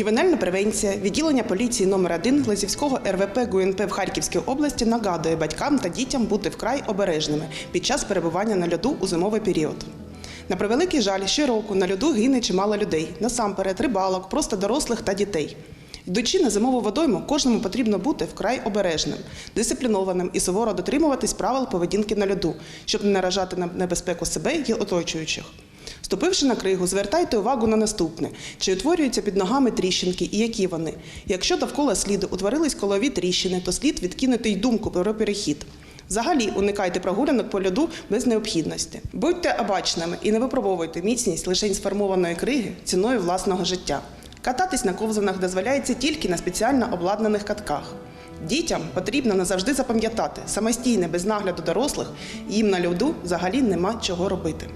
Ювенальна превенція відділення поліції номер 1 Глазівського РВП ГУНП в Харківській області нагадує батькам та дітям бути вкрай обережними під час перебування на льоду у зимовий період. На превеликий жаль, щороку на льоду гине чимало людей, насамперед рибалок, просто дорослих та дітей. Йдучи на зимову водойму, кожному потрібно бути вкрай обережним, дисциплінованим і суворо дотримуватись правил поведінки на льоду, щоб не наражати на небезпеку себе і оточуючих. Ступивши на кригу, звертайте увагу на наступне: чи утворюються під ногами тріщинки і які вони. Якщо довкола сліду утворились колові тріщини, то слід відкинути й думку про перехід. Взагалі уникайте прогулянок по льоду без необхідності. Будьте обачними і не випробовуйте міцність лише сформованої криги ціною власного життя. Кататись на ковзанах дозволяється тільки на спеціально обладнаних катках. Дітям потрібно назавжди запам'ятати, самостійне без нагляду дорослих їм на льоду взагалі нема чого робити.